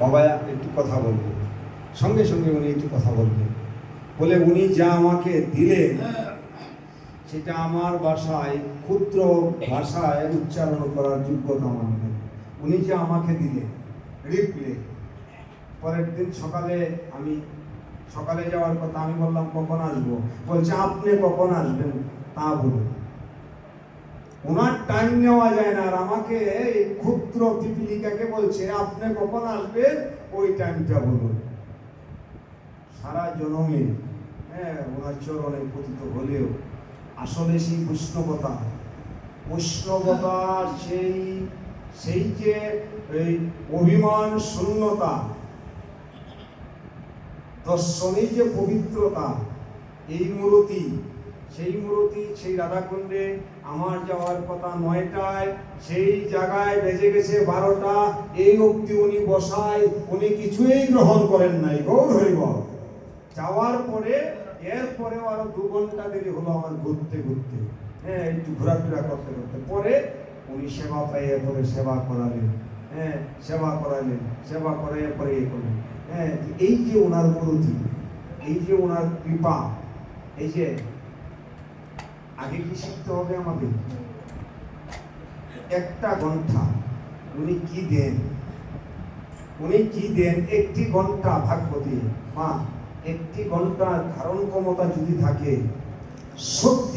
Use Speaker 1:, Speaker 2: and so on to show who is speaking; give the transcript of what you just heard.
Speaker 1: বাবা একটু কথা বলব সঙ্গে সঙ্গে উনি একটু কথা বলবেন বলে, উনি যা আমাকে দিলেন, সেটা আমার ভাষায় ক্ষুদ্র ভাষায় উচ্চারণ করার যোগ্যতা আমার নেই। উনি যে আমাকে দিলেন, রিপ্লে, পরের দিন সকালে আমি, সকালে যাওয়ার কথা আমি বললাম, কখন আসব? বলছে, আপনি কখন আসবেন তা বলুন। ওনার টাইম নেওয়া যায় না আর আমাকে এই ক্ষুদ্র বলছে, আপনি কখন আসবেন? ওই টাইমটা বলুন। সারা জনমে হ্যাঁ ওনার চরণে পতিত হলেও আসলে সেই বৈষ্ণবতা বৈষ্ণবতা সেই সেই যে এই অভিমান শূন্যতা দর্শনের যে পবিত্রতা, এই মূরতি সেই মূরতি, সেই রাধাকুণ্ডে আমার যাওয়ার কথা নয়টায়, সেই জায়গায় বেজে গেছে বারোটা, এই অবধি উনি বসায়, উনি কিছুই গ্রহণ করেন নাই। গৌর হইব যাওয়ার পরে এরপরে আরও দু ঘণ্টা দেরি হলো আমার ঘুরতে ঘুরতে। হ্যাঁ একটু ঘোরাফেরা করতে করতে। পরে উনি সেবা পাইয়ে পরে সেবা করালেন। হ্যাঁ সেবা করালেন। সেবা করে পরে ইয়ে করলেন। হ্যাঁ এই যে ওনার মূরতি, এই যে ওনার কৃপা, এই যে আগে কি শিখতে হবে আমাদের একটা ঘণ্টা। উনি কি দেন? উনি কি দেন? একটি ঘণ্টা ভাগবতী। মা, একটি ঘণ্টা ধারণ ক্ষমতা যদি থাকে, সত্যি